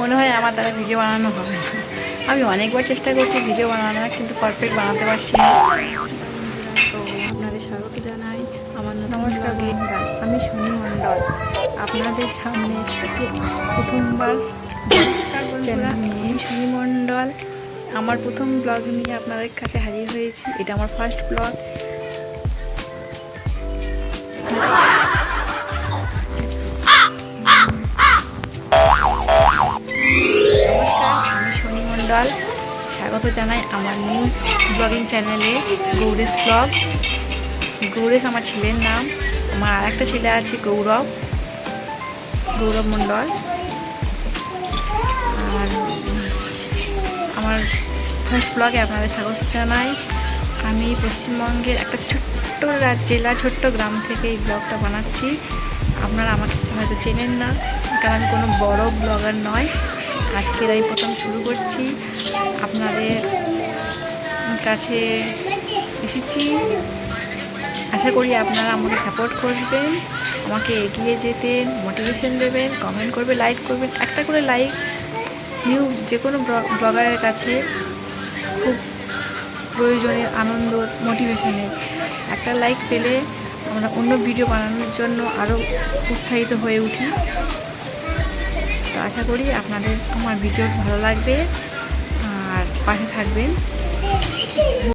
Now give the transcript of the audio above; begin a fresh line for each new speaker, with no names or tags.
মনে হয় আমার দ্বারা ভিডিও বানানো হবে না। আমি অনেকবার চেষ্টা করছি ভিডিও বানানোর কিন্তু পারফেক্ট বানাতে পারছি না। তো আপনাদের স্বাগত জানাই। আমার নমস্কার। আমি শনি মণ্ডল। আপনাদের সামনে এসেছি প্রথমবার। নিয়ে শনি মণ্ডল। আমার প্রথম ব্লগ নিয়ে আপনাদের কাছে হাজির হয়েছি। এটা আমার ফার্স্ট ব্লগ মণ্ডল। স্বাগত জানাই আমার নিউ ব্লগিং চ্যানেলে গৌরেশ ব্লগ গৌরেশ আমার ছেলের নাম, আমার আর একটা ছেলে আছে, গৌরব। গৌরব মণ্ডল। আর আমার ফার্স্ট ব্লগে আপনাদের স্বাগত জানাই। আমি পশ্চিমবঙ্গের একটা ছোট্ট জেলা, ছোট্ট গ্রাম থেকে এই ব্লগটা বানাচ্ছি। আপনারা আমাকে হয়তো চেনেন না, কারণ কোনো বড় ব্লগার নয়। আজকের এই প্রথম শুরু করছি। আপনাদের কাছে এসেছি। আশা করি আপনারা আমাকে সাপোর্ট করবেন, আমাকে এগিয়ে যেতেন মোটিভেশন দেবেন কমেন্ট করবে লাইক করবেন, একটা করে লাইক নিউ যে কোনো ব্লগারের কাছে খুব প্রয়োজনীয় আনন্দ মোটিভেশনের একটা লাইক পেলে আমরা অন্য ভিডিও বানানোর জন্য আরও উৎসাহিত হয়ে উঠি। তো আশা করি আপনাদের আমার ভিডিও ভালো লাগবে। আর পাশে থাকবেন।